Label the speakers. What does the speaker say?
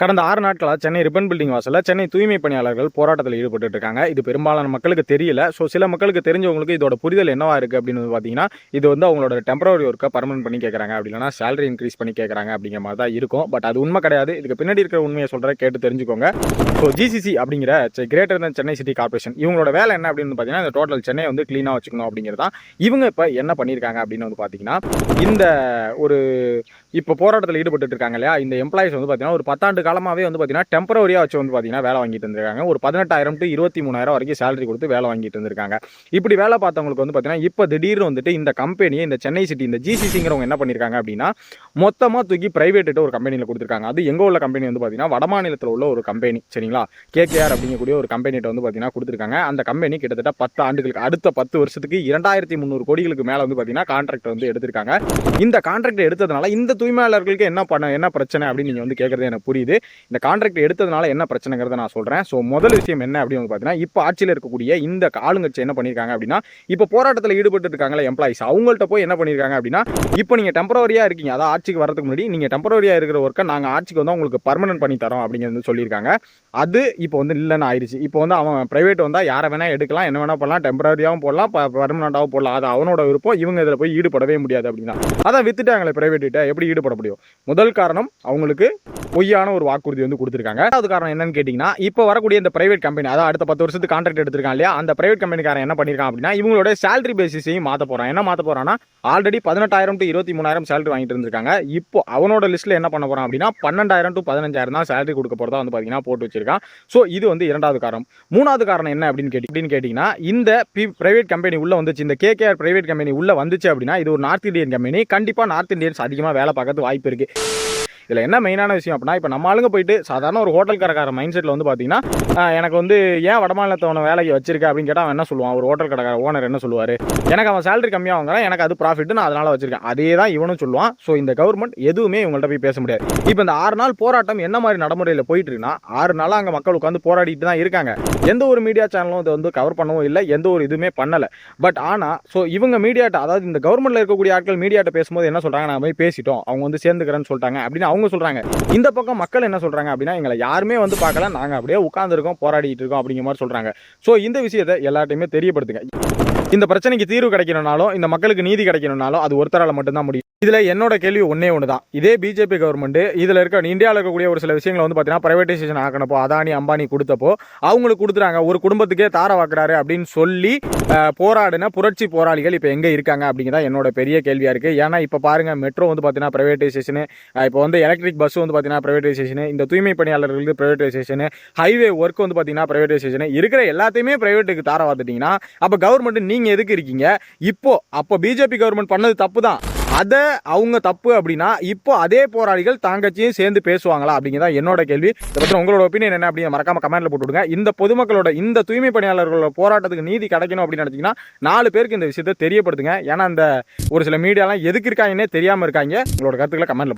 Speaker 1: கடந்த ஆறு நாட்களாக சென்னை ரிப்பன் பில்டிங் வாசலில் சென்னை தூய்மை பணியாளர்கள் போராட்டத்தில் ஈடுபட்டு இருக்காங்க. இது பெரும்பாலான மக்களுக்கு தெரியல. ஸோ சில மக்களுக்கு தெரிஞ்சவங்களுக்கு இதோட புரிதல் என்னவா இருக்கு அப்படின்னு வந்து பார்த்தீங்கன்னா இது வந்து அவங்களோட டெம்பரரி ஒர்க்கை பர்மனன்ட் பண்ணி கேட்குறாங்க அப்படி இல்லைனா சேலரி இன்க்ரீஸ் பண்ணி கேட்குறாங்க அப்படிங்கிற மாதிரி தான் இருக்கும். பட் அது உண்மை கிடையாது. இதுக்கு பின்னாடி இருக்கிற உண்மையை சொல்கிற கேட்டு தெரிஞ்சுக்கோங்க. ஸோ ஜிசிசி அப்படிங்கிற கிரேட்டர் தன் சென்னை சிட்டி கார்பரேஷன் இவங்களோட வேலை என்ன அப்படின்னு பார்த்தீங்கன்னா இந்த டோட்டல் சென்னை வந்து க்ளீனாக வச்சுக்கணும் அப்படிங்கிறது தான் இவங்க இப்போ என்ன பண்ணியிருக்காங்க அப்படின்னு வந்து பார்த்தீங்கன்னா இந்த ஒரு இப்போ போராட்டத்தில் ஈடுபட்டு இருக்காங்க இல்லையா? இந்த எம்ப்ளாயிஸ் வந்து பார்த்தீங்கன்னா ஒரு பத்தாண்டு காலமாகவே வந்து பார்த்தீங்கன்னா டெம்பரவரியாக வச்சு வந்து பார்த்தீங்கன்னா வேலை வாங்கிட்டு இருந்திருக்காங்க. ஒரு பதினெட்டாயிரம் டு இருபத்தி மூணாயிரம் வரைக்கும் சேலரி கொடுத்து வேலை வாங்கிட்டு இருந்திருக்காங்க. இப்படி வேலை பார்த்தவங்களுக்கு வந்து பார்த்தீங்கன்னா இப்போ திடீர்னு வந்துட்டு இந்த கம்பெனியை இந்த சென்னை சிட்டி இந்த ஜிசிசிங்கிறவங்க என்ன பண்ணியிருக்காங்க அப்படின்னா மொத்தமாக தூக்கி பிரைவேட்டு ஒரு கம்பெனியில் கொடுத்துருக்காங்க. அது எங்கே உள்ள கம்பெனி வந்து பார்த்தீங்கன்னா வடமாநிலத்தில் உள்ள ஒரு கம்பெனி சரிங்களா? கேகேஆர் அப்படிங்கக்கூடிய ஒரு கம்பெனிகிட்ட வந்து பார்த்தீங்கன்னா கொடுத்துருக்காங்க. அந்த கம்பெனி கிட்டத்தட்ட பத்து ஆண்டுகளுக்கு அடுத்த பத்து வருஷத்துக்கு இரண்டாயிரத்தி முந்நூறு கோடிகளுக்கு மேலே வந்து பார்த்தீங்கன்னா கான்ட்ராக்ட் வந்து எடுத்திருக்காங்க. இந்த கான்ட்ராக்ட் எடுத்ததுனால இந்த தூய்மையாளர்களுக்கு என்ன பண்ண என்ன பிரச்சனை அப்படின்னு நீங்கள் வந்து கேட்குறது எனக்கு புரியுது. இந்த கான்ட்ராக்ட் எடுத்ததுனால என்ன பிரச்சனைங்கிறத நான் சொல்கிறேன் ஸோ முதல் விஷயம் என்ன அப்படின்னு வந்து பார்த்தீங்கன்னா இப்போ ஆட்சியில் இருக்கக்கூடிய இந்த ஆளுங்கட்சி என்ன பண்ணியிருக்காங்க அப்படின்னா இப்போ போராட்டத்தில் ஈடுபட்டு இருக்காங்களே எம்ப்ளாயிஸ் அவங்கள்ட்ட போய் என்ன பண்ணியிருக்காங்க அப்படின்னா இப்போ நீங்கள் டெம்பரவரியாக இருக்கீங்க. அதாவது ஆட்சிக்கு வரதுக்கு முன்னாடி நீங்கள் டெம்பரவரியாக இருக்கிற ஒர்க்கை நாங்கள் ஆட்சிக்கு வந்து உங்களுக்கு பர்மனன்ட் பண்ணி தரோம் அப்படிங்கிறது சொல்லியிருக்காங்க அது இப்போ வந்து இல்லைன்னு ஆயிடுச்சு. இப்போ வந்து அவன் பிரைவேட் வந்தால் யாரை வேணால் எடுக்கலாம் என்ன வேணால் பண்ணலாம் டெம்பரரியாகவும் போடலாம் பர்மனண்ட்டாகவும் போடலாம். அது அவனோட விருப்பம். இவங்க இதில் போய் ஈடுபடவே முடியாது அப்படின்னா. அதான் வித்துட்டாங்களே பிரைவேட்ட எப்படி ஈடுபட முடியும். முதல் காரணம் அவங்களுக்கு பொய்யான ஒரு வாக்குறுதி வந்து கொடுத்துருக்காங்க. அது காரணம் என்னன்னு கேட்டிங்கன்னா இப்போ வரக்கூடிய இந்த பிரைவேட் கம்பெனி அதாவது அடுத்த பத்து வருஷத்துக்கு கான்ட்ராக்ட் எடுத்திருக்காங்க இல்லையா அந்த பிரைவேட் கம்பெனிக்காரன் என்ன பண்ணியிருக்கான் அப்படின்னா இவங்களோட சேலரி பேசிஸையும் மாற்ற போகிறான் என்ன மாற்ற போகிறான்னா ஆல்ரெடி பதினெட்டாயிரம் டு இருபத்தி மூணாயிரம் சேலரி வாங்கிட்டு இருந்திருக்காங்க. இப்போ அவனோட லிஸ்ட்டில் என்ன பண்ண போகிறான் அப்படின்னா பன்னெண்டாயிரம் டு பதினஞ்சாயிரம் தான் சேலரி கொடுக்க போகிறதா வந்து பார்த்தீங்கன்னா போட்டு வச்சிருக்கான். ஸோ இது வந்து இரண்டாவது காரணம். மூணாவது காரணம் என்ன அப்படின்னு கேட்டி அப்படின்னு கேட்டிங்கன்னா இந்த பி பிரைவேட் கம்பெனி உள்ளே வந்துச்சு. இந்த கேகேஆர் பிரைவேட் கம்பெனி உள்ளே வந்துச்சு அப்படின்னா இது ஒரு நார்த் இந்தியன் கம்பெனி கண்டிப்பாக நார்த் இந்தியன்ஸ் அதிகமாக வேலை பார்க்கறதுக்கு வாய்ப்பு இருக்குது இதில் என்ன மெயினான விஷயம் அப்படின்னா இப்போ நம்ம ஆளுங்க போயிட்டு சாதாரண ஒரு ஹோட்டல்காரக்கார மைண்ட் செட்டில் வந்து பார்த்தீங்கன்னா எனக்கு வந்து ஏன் வடமாநிலத்தவனை வேலைக்கு வச்சிருக்க? அப்படின்னு கேட்டால் அவன் என்ன சொல்லுவான்? ஒரு ஹோட்டல் கடைக்கார ஓனர் என்ன சொல்லுவார்? எனக்கு அவன் சேலரி கம்மியாக வாங்குறான் எனக்கு அது ப்ராஃபிட் நான் அதனால் வச்சிருக்கேன். அதே தான் இவனும் சொல்லுவான். ஸோ இந்த கவர்மெண்ட் எதுவுமே இவங்கள்ட்ட போய் பேச முடியாது. இப்போ இந்த ஆறு நாள் போராட்டம் என்ன மாதிரி நடைமுறையில் போயிட்டு இருக்குன்னா ஆறு நாளாக அங்கே மக்கள் உட்காந்து போராடிட்டு தான் இருக்காங்க. எந்த ஒரு மீடியா சேனலும் இதை வந்து கவர் பண்ணவும் இல்லை எந்த ஒரு இதுவுமே பண்ணலை. பட் ஆனால் ஸோ இவங்க மீடியாட்ட அதாவது இந்த கவர்மெண்ட்டில் இருக்கக்கூடிய ஆட்கள் மீடியாட்ட பேசும்போது என்ன சொல்கிறாங்க நான் போய் பேசிட்டோம் அவங்க வந்து சேர்ந்துக்கிறேன்னு சொல்லிட்டாங்க அப்படின்னு அவங்க சொல்றாங்க. இந்த பக்கம் மக்கள் என்ன சொல்றாங்க அப்படின்னா எங்களை யாருமே வந்து பார்க்கல. நாங்க அப்படியே உட்காந்துருக்கோம் போராடிட்டு இருக்கோம் அப்படிங்கிற மாதிரி சொல்றாங்க. ஸோ இந்த விஷயத்தை எல்லார்ட்டையுமே தெரியப்படுத்துங்க. இந்த பிரச்சனைக்கு தீர்வு கிடைக்கணும்னாலும் இந்த மக்களுக்கு நீதி கிடைக்கணும்னாலும் அது ஒருத்தரால மட்டும்தான் முடியும். இதில் என்னோட கேள்வி ஒன்றே ஒன்று தான் இதே பிஜேபி கவர்மெண்ட் இதில் இருக்க இந்தியாவில் இருக்கக்கூடிய ஒரு சில விஷயங்களை வந்து பார்த்தீங்கன்னா ப்ரைவேட்டைசேஷன் ஆக்கணப்போ அதானி அம்பானி கொடுத்தப்போ அவங்களுக்கு கொடுத்துறாங்க ஒரு குடும்பத்துக்கே தார வாக்குறாரு அப்படின்னு சொல்லி போராடின புரட்சி போராளிகள் இப்போ எங்கே இருக்காங்க அப்படிங்கிறதா என்னோட பெரிய கேள்வியாக இருக்குது ஏன்னா இப்போ பாருங்கள் மெட்ரோ வந்து பார்த்தீங்கன்னா ப்ரைவேட்டைசேஷனு இப்போ வந்து எலக்ட்ரிக் பஸ் வந்து பார்த்தீங்கன்னா ப்ரைவேட்டைசேஷனு இந்த தூய்மை பணியாளர்களுக்கு ப்ரைவேட்டைசேஷனு ஹைவே ஒர்க் வந்து பார்த்தீங்கன்னா ப்ரைவேட்டைசேஷனு இருக்கிற எல்லாத்தையுமே ப்ரைவேட்டுக்கு தார வாத்துட்டிங்கன்னா அப்போ கவர்மெண்ட் நீங்கள் எதுக்கு இருக்கீங்க? இப்போ அப்போ பிஜேபி கவர்மெண்ட் பண்ணது தப்பு தான் அதை அவங்க தப்பு அப்படின்னா இப்போ அதே போராளிகள் தாங்கச்சியும் சேர்ந்து பேசுவாங்களா அப்படிங்கிறதா என்னோட கேள்வி. இதை பற்றி உங்களோட ஒப்பீனியன் என்ன அப்படின்னு மறக்காம கமெண்ட்ல போட்டு விடுங்க இந்த பொதுமக்களோட இந்த தூய்மை பணியாளர்களோட போராட்டத்துக்கு நீதி கிடைக்கணும் அப்படின்னு நினச்சிங்கன்னா நாலு பேருக்கு இந்த விஷயத்தை தெரியப்படுத்துங்க. ஏன்னா அந்த ஒரு சில மீடியாலாம் எதுக்கு இருக்காங்கன்னே தெரியாமல் இருக்காங்க. உங்களோட கருத்துக்களை கமெண்ட்ல